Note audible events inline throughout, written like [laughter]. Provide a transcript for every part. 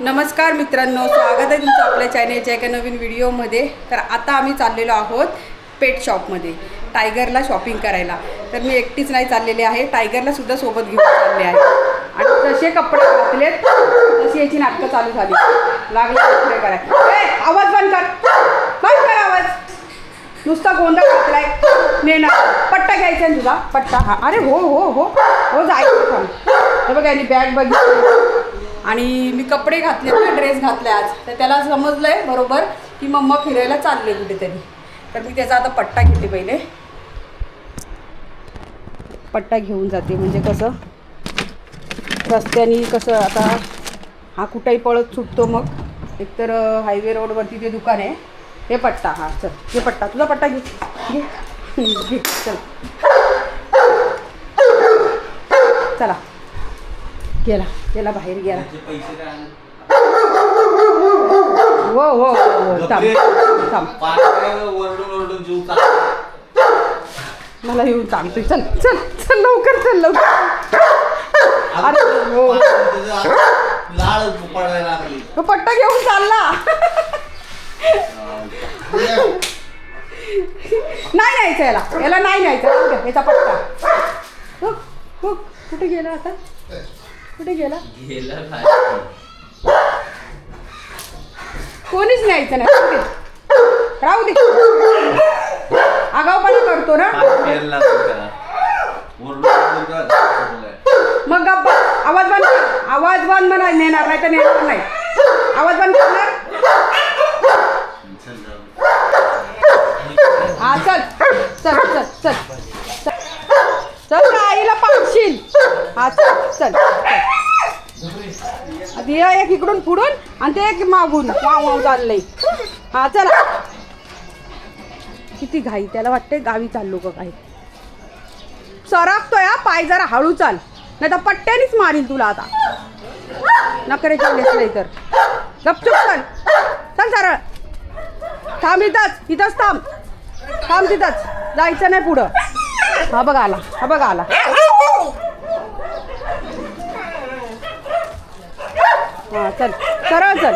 नमस्कार मित्रांनो स्वागत आहे तुमचं आपल्या चॅनेलच्या एका नवीन व्हिडिओमध्ये तर आता आम्ही चाललेलो आहोत पेट शॉपमध्ये टायगरला शॉपिंग करायला. तर मी एकटीच नाही चाललेली आहे टायगरला सुद्धा सोबत घेऊन चालले आहे. आणि जसे कपडे घातलेत तशी याची नाटकं चालू झाली. लागले कपडे करायला. आवाज बंद कर. बंद कर आवाज. नुसता गोंधळ घातलाय. नेणार पट्टा घ्यायचा आहे तुझा? पट्टा. हा अरे हो हो हो. हो जायचं पण हे बघा यांनी बॅग बघितली. आणि मी कपडे घातले ना ड्रेस घातले आज. तर त्याला समजलंय बरोबर की मम्मा फिरायला चालले कुठेतरी. तर मी त्याचा आता पट्टा घेते पहिले. पट्टा घेऊन जाते म्हणजे कसं? रस्त्याने कसं आता हा कुठेही पळत सुटतो मग. एकतर हायवे रोडवरती ते दुकान आहे हे पट्टा हा चल हे पट्टा तुझा पट्टा घे. घे [laughs] चल. गेला गेला बाहेर गेला. हो हो हो हो चालला. मला येऊन सांगतोय चल चल चल लवकर चल लवकर. अरे हो. तो पट्टा घेऊन चालला. नाही न्यायचं याला. याला नाही न्यायचं. याचा पट्टा. हो हो कुठे गेला आता? कुठे गेला कोणीच न्यायचं नाही राहू दे आगावपणा करतो ना? मग गप्पा आवाज बंद आवाज बंद म्हणा नेणार नाही तर नेणार नाही आवाज बंद करणार. हा चल चल चल चल चल. आईला पाडशील हा चल चल चल. एक इकडून पुढून आणि ते एक मागून. वाव वाव चाललंय. हा चला. किती घाई त्याला वाटते गावी चाललो का काही सरकतोय हा. पाय जरा हळू चाल. नाही तर पट्ट्यानेच मारील तुला आता. नकरे चाललेच नाही तर. गपचूप चल. चल सरळ. थांब इथंच इथंच थांब. थांब तिथंच. जायचं नाही पुढं. हा बघ आला. हा बघा आला. हा चल. सरळ चल.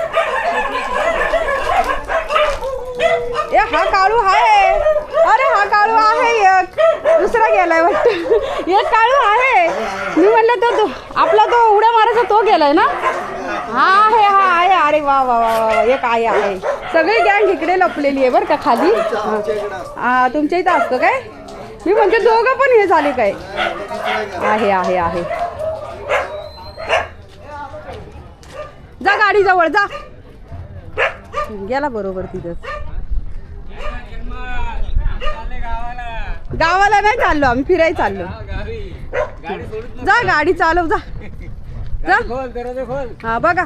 ए हा काळू आहे. अरे हा काळू आहे एक. दुसरा गेलाय वाटतं. एक काळू आहे. मी म्हणलं तो तो आपला तो उड्या मारायचा तो गेलाय ना? हा आहे हा आहे. अरे वा वा वा वा एक आहे आहे. सगळी गँग इकडे लपलेली आहे बरं का खाली? हां तुमच्या इथं असतं काय? मी म्हणते दोघं पण हे झाले काय? आहे आहे आहे. जा गाडी जवळ जा. गेला बरोबर तिथं. गावाला नाही चाललो आम्ही फिरायला चाललो. जा गाडी चालव जा. जा. हा बघा.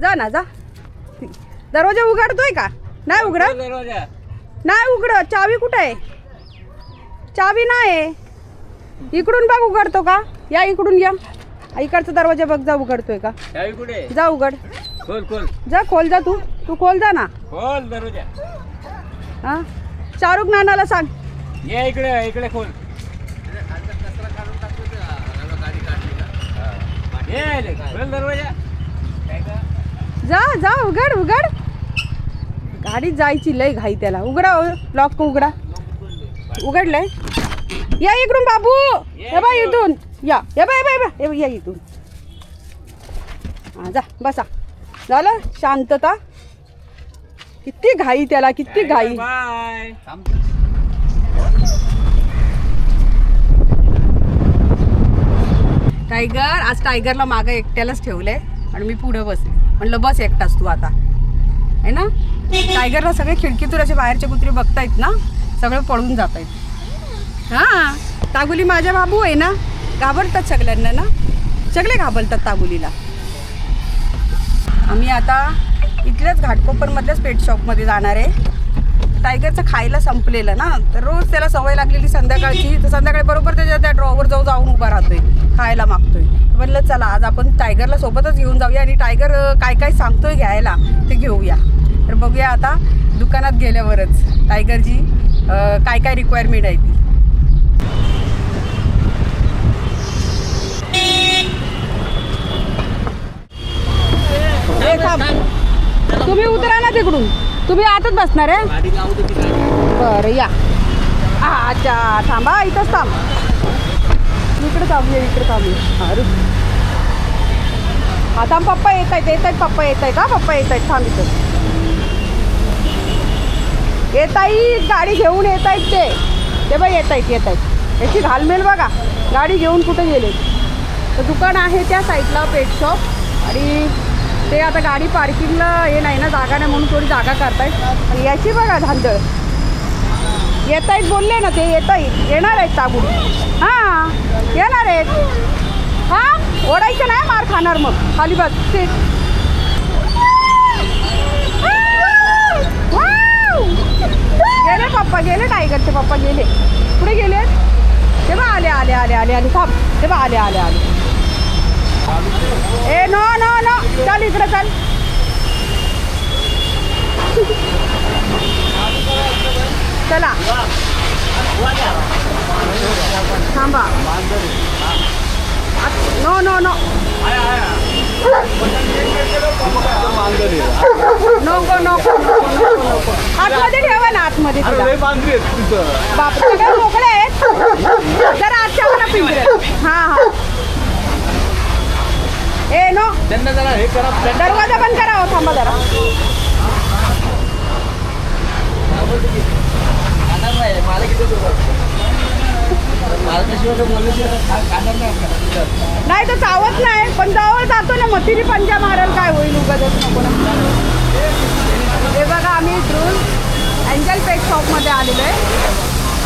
जा ना जा. दरवाजा उघडतोय का? नाही उघडत? नाही उघड चावी कुठे आहे? चावी नाही इकडून बघ उघडतो का? या इकडून या इकडचा दरवाजा बघ जा उघडतोय का? चावी कुठे? जा उघड. खोल खोल. जा खोल जा तू. तू खोल जा ना. खोल दरवाजा. हा? शाहरुख नानाला सांग. ये इकडे इकडे खोल. ये ले, खोल दरवाजा. जा जा उघड उघड. गाडीत जायची लय घाई त्याला. उघडा लॉक उघडा. उघडलंय. या इकडून बाबू. हे बाय इथून. या हे बाय बाय बाय या इथून. हा जा बसा. झालं? शांतता. किती घाई त्याला किती घाई. बाय टायगर आज टायगरला मागं एकट्यालाच ठेवलंय आणि मी पुढं बसले. म्हणलं बस एकटाच तू आता. आहे ना? टायगरला सगळे खिडकीतून असे बाहेरचे कुत्रे बघतायत ना सगळे पळून जात आहेत हां तागुली माझ्या बाबू आहे ना? घाबरतात सगळ्यांना ना? सगळे घाबरतात तागुलीला आम्ही आता इथल्याच घाटकोपरमधल्याच पेट शॉपमध्ये जाणार आहे. टायगरचं खायला संपलेलं ना? तर रोज त्याला सवय लागलेली संध्याकाळची. तर संध्याकाळी बरोबर त्याच्या त्या ड्रॉवर जाऊ जाऊन उभा राहतोय. खायला मागतोय. म्हणलं चला आज आपण टायगरला सोबतच घेऊन जाऊया आणि टायगर काय काय सांगतोय घ्यायला ते घेऊया. तर बघूया आता दुकानात गेल्यावरच टायगरची काय काय रिक्वायरमेंट आहे ती. ए, थांब. तुम्ही उतरा ना तिकडून. तुम्ही आतच बसणार आहे. बरं या. हा, अच्छा थांबा इथंच थांब. इकडे थांबूया इकडे थांबूया अरे हा थांब पप्पा येत आहेत येत आहेत पप्पा येत आहेत. हा पप्पा येत आहेत थांब इथं. येत आहे गाडी घेऊन येत आहेत ते. ते बघ येत आहेत येत आहेत. याची घालमेल बघा. गाडी घेऊन कुठे गेले? तर दुकान आहे त्या साईडला पेट शॉप आणि ते आता गाडी पार्किंगला हे नाही ना जागा नाही म्हणून थोडी जागा करतायत. याची बघा धांदळ. येत आहेत बोलले ना ते येत आहेत येणार आहेत ताबून हां येणार आहेत. हां ओढायचं नाही मार खाणार मग. खाली बस. ते. गेले पप्पा गेले टायगरचे पप्पा गेले. कुठे गेले? ते बा आले आले आले आले आले. थांब. ते बा आले आले आले. ए नो नो नो चल इकडे चल. चला. थांबा. नो नो नो नको नको आतमध्ये ठेवा ना आतमध्ये तिला. बाप सगळे मोकळे आहेत. जरा आत ठेवा ना पिंजऱ्यात. हां हां. ए नो. त्यांना जरा हे करा दरवाजा बंद करा हो, थांबा जरा. नाही तर चावत नाही पण जवळ जातो ना मग तिने पंजा मारेल काय होईल उगाच नको ना. हे बघा आम्ही इकडून अँजल पेट शॉपमध्ये आलेलो आहे.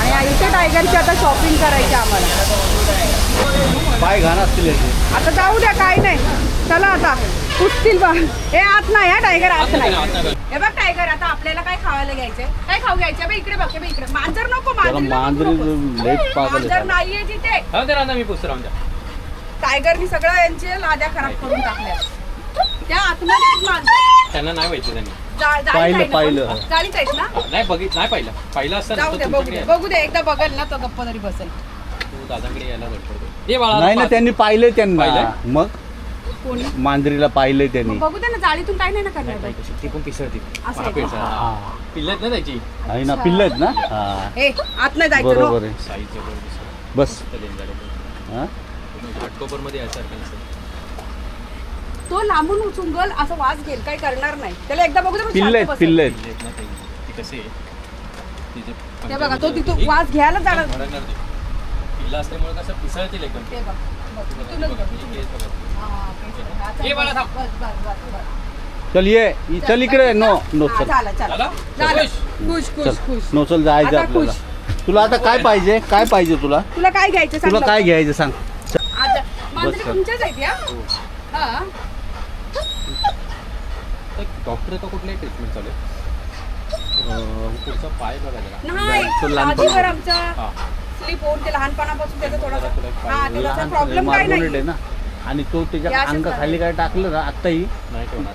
आणि इथे टायगरची आता शॉपिंग करायची आम्हाला. पाय घाण असतील आता जाऊ द्या काय नाही. चला आता. उठतील बा हे आत नाही हा टायगर आत नाही. हे बघ टायगर आता आपल्याला काय खावायला घ्यायचंय? काय खाऊ घ्यायचं बघ इकडे बघ हे इकडे. मांजर नको मांजरी मांजर. नाहीये तिथे. हो मी टायगरनी सगळं यांचे लाद्या खराब करून टाकल्या. त्या आतमध्ये मांजर. त्यांना नाही माहिती त्यांनी. पाहिलं, पाहिलं. पण? जाळीच आहेत ना? नाही बघित नाही पाहिलं. पाहिलं असतं बघू दे. बघू दे एकदा बघल ना तो गप्प तरी बसेल. तू दादाकडे यायला ये बाळा नाही ना. त्यांनी पाहिलंय त्यांना पाहिलंय? मग कोणी मांजरीला पाहिलंय मग त्यांनी बघू दे ना जाळीतून काय नाही ना करणार बाई. ती पण पिसळती असं आहे का? हा. पिल्लत ना त्याची आहे ना पिल्ल आहेत ना हा ए आत नाही जायचं बरोबर. आहे साईज जबरदस्त बस मस्त लेन झालं हा? घाटकोपरमध्ये. तो लांबून उचुंगल असं वास घेईल काही करणार नाही त्याला एकदा बघू दे मग पिल्ल शांत आहेत बसेल. पिल्ल आहेत पिल्ले आहेत ना ते. ती कशी आहे तिचं ते बघा तो तिथून वास घ्यायला जाणार भडकणार ते. असल्यामुळे कसं पिसळतील एकदम. हा. हा, चल, ये थांब. चल ये. इ- चल इकडे. नो नो चल. झालं चल झालं? झालं. खुश? खुश खुश चल. खुश. नो चल जायचं आता आपल्याला. तुला आता काय पाहिजे? काय पाहिजे तुला? तुला काय घ्यायचं सांग तुला काय. घ्यायचं सांग. आज मांजरी चल. तुमच्याच आहेत या? हा. डॉक्टर का कुठली ट्रीटमेंट चालू आहे अं, पुढचा पाय बघा जरा नाही तो लहानपणी- आजीवर आमचा हा. स्लीप होऊन ते लहानपणापासून त्याचा थोडासा हा त्याचा प्रॉब्लेम काय नाही. ना. आणि तो हे त्याच्या असंच अंगाखाली काय टाकलं ना आत्ताही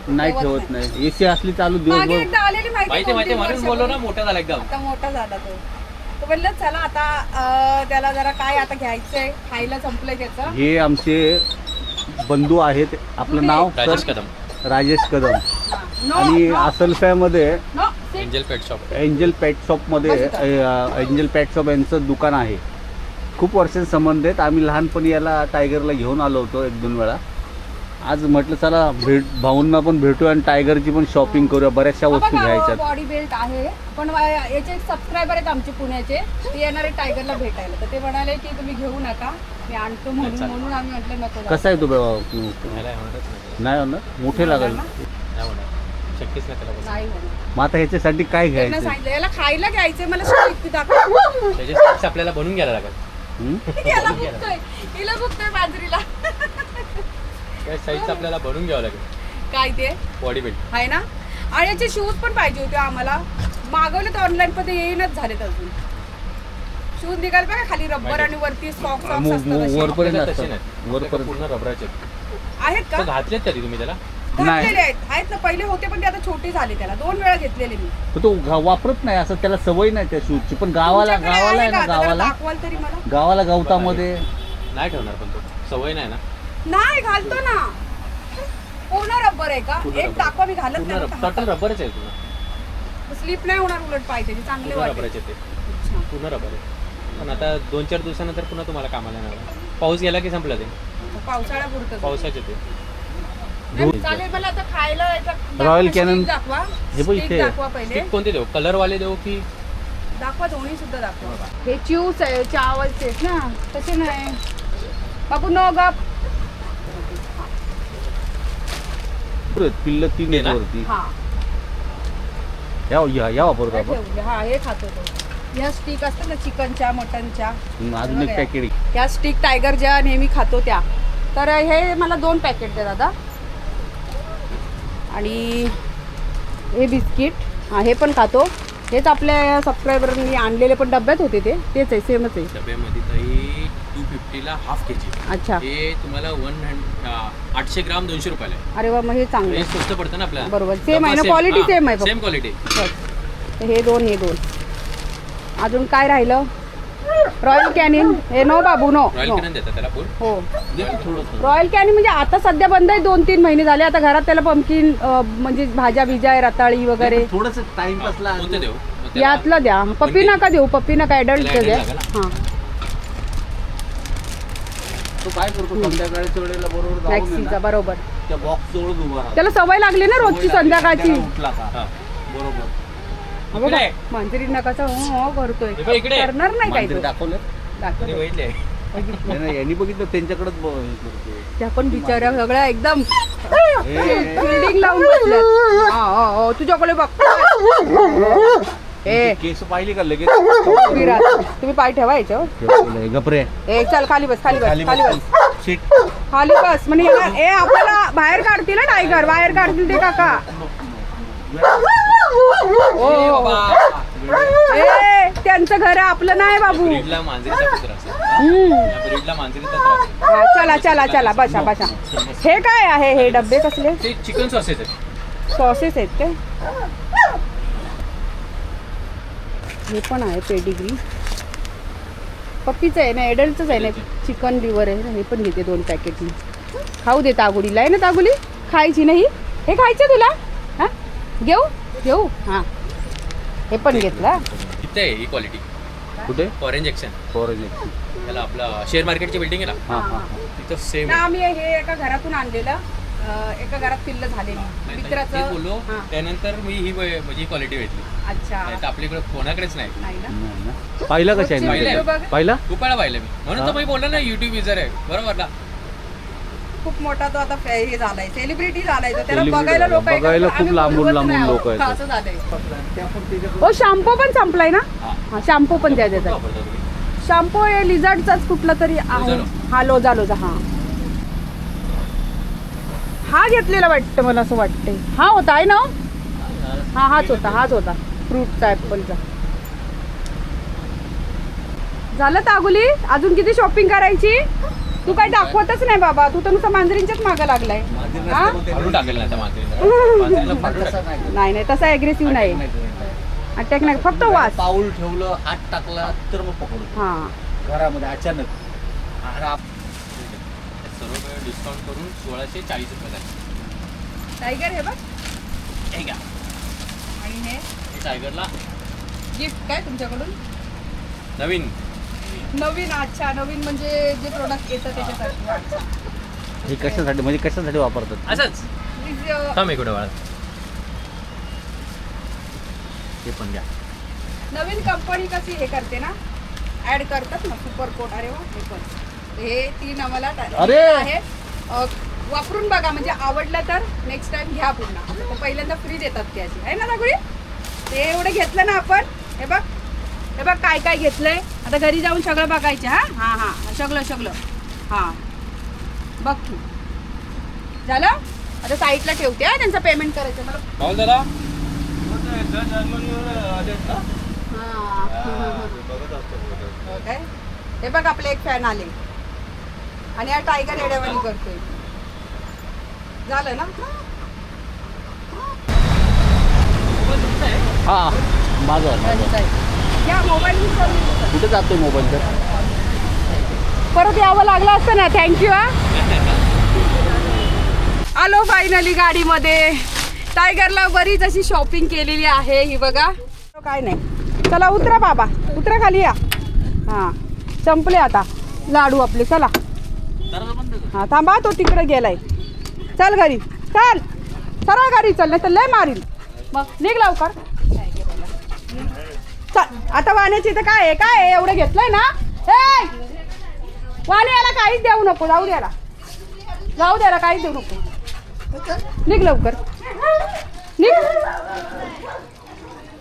नाही ठेवत नाही. एसी असली चालू मागे दिवसभर एकदा आलेली माहिती माहिती माहिती दोन-तीन म्हणून बोललो ना वर्षापूर्वी. मोठा झाला एकदम. आता मोठा झाला तो. तो म्हणलं चला आता अं, त्याला जरा काय आता घ्यायचंय खायला संपलंय त्याचं. हे आमचे बंधू आहेत. आपलं नाव राजेश सर कदम. राजेश कदम. आणि असलफ्यामध्ये no sit. Angel pet shop angel pet शॉपमध्ये. एंजल पेट शॉप यांचं दुकान आहे. खूप वर्षांचे संबंध आहेत. आम्ही लहानपणी याला टायगरला घेऊन आलो होतो एक दोन वेळा. आज म्हटलं चला भेट भाऊंना पण भेटू आणि टायगरची पण शॉपिंग करूया. बऱ्याचशा वस्तू बघा घ्यायच्यात बॉडी बेल्ट आहे. पण याचे सबस्क्रायबर आहेत आमचे पुण्याचे. ते येणारे टायगरला भेटायला. तर ते म्हणाले की तुम्ही घेऊ नका. मी आणतो म्हणून. आम्ही म्हटलं नको. कसा आहे तो नाही नाही होणार? मोठे लागेल. नाही होणार. शक्यच नाही त्याला बस नाही म्हणून मग आता ह्याच्यासाठी काय त्यांना घ्यायचं? सांगितलं याला खायला घ्यायचंय मला दाखव. steps आपल्याला बनवून घ्यायला लागेल. हं? [laughs] याला हिला बुकतोय बाजरीला. त्या साईजचं आपल्याला बनवून घ्यावं लागेल. काय ते? बॉडी बिल्ड आहे ना? आणि याचे शूज पण पाहिजे होते आम्हाला. मागवले तर ऑनलाईन पण ते येईनच झालेत अजून. शूज निघाल बघा खाली रबर. आणि वरती सॉक्स मो- सॉक्स मो- असतात. वरपर्यंत. असतात. पूर्ण रबराचे. आहेत. तर का? घातलेत कधी तुम्ही त्याला? घातलेले आहेत. आहेत ना पहिले होते पण ते आता छोटे झाले त्याला. दोन वेळा घेतलेले मी. पण तो घा- वापरत नाही असं त्याला सवय नाही त्या शूजची. पण गावाला तुमच्याकडे गावाला आहे का? ना आता जरा गावाला? दाखवाल तरी मला. गावाला गवतामध्ये? नाही ठेवणार पण तो. सवय नाही ना. नाही घालतो ना. पूर्ण रबर आहे का? पूर्ण एक. दाखवा मी घालत पूर्ण नाही रब- बघा. टोटल रबरच आहे पूर्ण. स्लिप नाही होणार उलट पाहिजे चांगले पूर्ण वाटेल. रबरच आहे ते. अच्छा. पूर्ण रबर आहे. पण आता दोन चार दिवसानंतर पुन्हा तुम्हाला कामाला येणार पाऊस गेला की संपलं ते? पावसाळ्यापुरतं पावसाचे ते. चालेल मला आता खायला याचा- रॉयल stick कॅनन. दाखवा. हे बघ Stick इथे. दाखवा पहिले. स्टिक कोणते देऊ? कलरवाले देऊ की? दाखवा दोन्ही सुद्धा दाखवा. हे चिवच आहे चावलचे आहेत ना तसे नाही. बाबू नो गप. पिल्ल तीन ना? वरती हा. या या या वापरतो हे आपण. ठेवले हा हे खातो तो. ह्या स्टिक असतात ना चिकनच्या मटनच्या हम्म, अजून एक बघा. पॅकेट ह्या स्टिक टायगर ज्या नेहमी खातो त्या. तर हे मला दोन पॅकेट द्या दादा. आणि हे बिस्किट हा हे पण खातो. हेच आपल्या सबस्क्रायबरनी आणलेले पण डब्यात होते ते. तेच आहे सेमच आहे. डब्यामध्ये ताई टू फिफ्टीला हाफ के जी अच्छा. हे तुम्हाला वन हंड आठशे ग्राम दोनशे रुपयाला आहे. अरे वा मग हे चांगलं हे आहे. स्वस्त पडतं ना आपल्याला. बरोबर. Same आहे ना? Quality same आहे. सेम क्वालिटी बस. तर हे दोन हे दोन. अजून काय राहिलं? रॉयल कॅनिन हे नो बाबू नो. रॉयल. कॅनन देतात त्याला फुल हो. थोडं रॉयल कॅनिन म्हणजे आता सध्या बंद आहे दोन तीन महिने झाले. आता घरात त्याला पंपकिन म्हणजे भाज्या बिजा रताळी वगैरे. थोडस टाइमपासला कोणते देऊ. मग त्याला- यातलं द्या. पप्पी नका देऊ? पप्पी नका ॲडल्ट त्याला द्या adult लागेल हां. तो काय करतो? संध्याकाळच्या वेळेला बरोबर जाऊन आहे टॅक्सीचा ना, बरोबर. त्या बॉक्स जवळ उभा राहतो. त्याला सवय लागली ना रोजची संध्याकाळची. त्याला उठला का? हा. बरोबर. मांजरी नकाचा हो हो करतोय हे बघ इकडे. करणार नाही काय मांजरी दाखवलं? दाखव. बघितले. नाही, नाही, यांनी बघितलं त्यांच्याकडेच ब- करतोय. त्या पण बिचाऱ्या सगळ्या एकदम बिल्डिंग लावून बसल्यात. हा, हा, हा, तुझ्याकडे बघ. ए. केस पाहिली का लगेच? विराट तुम्ही पाय ठेवा याच्यावर. गपरे. ए चल खाली बस खाली बस खाली खाली बस. खाली बस. म्हणजे येणार- ए आपल्याला बाहेर काढतील ना टायगर बाहेर काढतील ते काका. [laughs] [laughs] ए त्यांचं घर आपलं नाही बाबू. ब्रीडला मांजरीचा कुत्रा असतो हम्म. या ब्रीडला मांजरीचा त्रास आहे. हा, चला चला चला बसा बसा. हे काय आहे? हे डबे कसले? ते चिकन सॉसेस आहे सॉसेस आहेत काय हे पण आहे पेडिग्री. पप्पीचं आहे ना एडल्टच आहे ना चिकन लिव्हर आहे ना हे पण घेते दोन पॅकेट मी खाऊ दे तागुडीला आहे ना तागुली? खायची नाही? हे खायचं तुला? घेऊ? घेऊ? हां. हे पण घेतलं. इथे आहे ही क्वालिटी कुठे? ऑरेंज एक्शन फॉरेन त्याला आपला शेअर मार्केटची बिल्डिंग आहे ना? हा हा तिथं सेम ना आम्ही हे एका घरातून आणलेलं. अं, एका घरात पिल्ल झालेली. मित्राचं. बोललो हां. त्यानंतर मी ही व- म्हणजे क्वालिटी भेटली. अच्छा. नाही तर आपल्याकडे कोणाकडेच नाही. नाही ना? नाही ना. पाहिला कशा बघ. पाहिला? खूप वेळा पाहिलं मी. म्हणून तर? मी बोललो ना युट्यूब युजर आहे. बरोबर ना? खूप मोठा तो आता हे झालाय सेलिब्रिटी झालाय तो त्याला बघायला. लोक बघायला खूप लांबून लांबून लोकं. असं झालंय. हो शॅम्पू पण संपलाय ना? हा. शॅम्पू पण द्या देतात शॅम्पू हे लिझर्टचाच कुठला तरी आहे. हा लोजा लोजा हा. हा घेतलेला वाटतं मला असं वाटतंय. हा होता आहे ना हो? हा हाच होता हाच होता. फ्रूटचा ऍपलचा झालं तागुली? अजून किती शॉपिंग करायची? तू काही दाखवतच नाही बाबा. तू तर नुसतं मांजरींच्याच मागं लागलाय. हा? फाडून टाकेल ना त्या मांजरीला [laughs] मांजरीला फाडून टाकेल नाही. नाही तसा ॲग्रेसिव्ह नाही. अटॅक नाही फक्त वास. पाऊल ठेवलं हात टाकला तर मग पकडू. हा. घरामध्ये अचानक. आणि आप- सर्व डिस्काउंट करून सोळाशे चाळीस रुपये झाले. टायगर हे बघ. हे घ्या. आणि हे? हे टायगरला गिफ्ट काय तुमच्याकडून? नवीन. नवीन अच्छा नवीन म्हणजे जे प्रोडक्ट येतं त्याच्यासाठी अच्छा हे कशासाठी म्हणजे कशासाठी वापरतात? असंच. Please, अं, थांब बाळा. हे पण घ्या. नवीन कंपनी कशी हे करते ना ऍड करतात ना सुपर कोट अरे वा हे पण. हे तीन आम्हाला टा- अरे! आहे. अं, वापरून बघा म्हणजे आवडलं तर नेक्स्ट टाइम घ्या पुन्हा. पहिल्यांदा फ्री देतात ते अशी. आहे ना दागुडी ते एवढं घेतलं ना आपण हे बघ. हे बघ काय काय घेतलंय. आता घरी जाऊन सगळं बघायचं हा? हा हा. सगळं सगळं. हा. बघ तू झालं? आता साईडला ठेवते हा त्यांचं पेमेंट करायचं. मला दादा? हो. काय? हे बघ आपले एक फॅन आले. आणि हा टायगर एडेवाणी करतोय. झालं ना? हा. माझा माझा या मोबाईल कुठे जातोय मोबाईल तर? परत यावं लागलं असतं ना थँक्यू हा. आलो फायनली गाडीमध्ये. टायगरला बरीच अशी शॉपिंग केलेली आहे ही बघा. काय नाही. चला उतरा बाबा. उतरा खाली या. हां. संपले आता. लाडू आपले. चला. हां थांबा तो तिकडे गेलाय. चल घरी. चल. सरळ घरी चल नाही तर लय मारील मग निघ लवकर. चल आता वाण्याची तर काय आहे? काय आहे? एवढं घेतलंय ना? ए वाण्याला काहीच देऊ नको जाऊ द्याला जाऊ द्याला काहीच देऊ नको. निघ लवकर. निघ.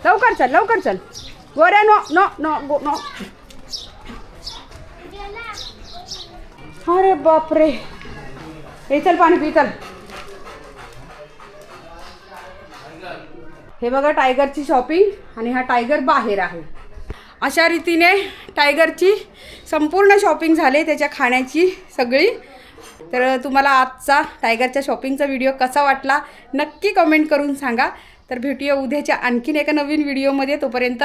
लवकर चल लवकर चल. गोऱ्या no no no go no. अरे बापरे. हे चल पाणी पी चल. हे बघा टायगरची शॉपिंग आणि हा टायगर बाहेर आहे. अशा रीतीने टायगरची संपूर्ण शॉपिंग झाली त्याच्या खाण्याची सगळी. तर तुम्हाला आजचा टायगरच्या शॉपिंगचा व्हिडिओ कसा वाटला नक्की कमेंट करून सांगा. तर भेटूया उद्याच्या आणखीन एका नवीन व्हिडिओमध्ये तोपर्यंत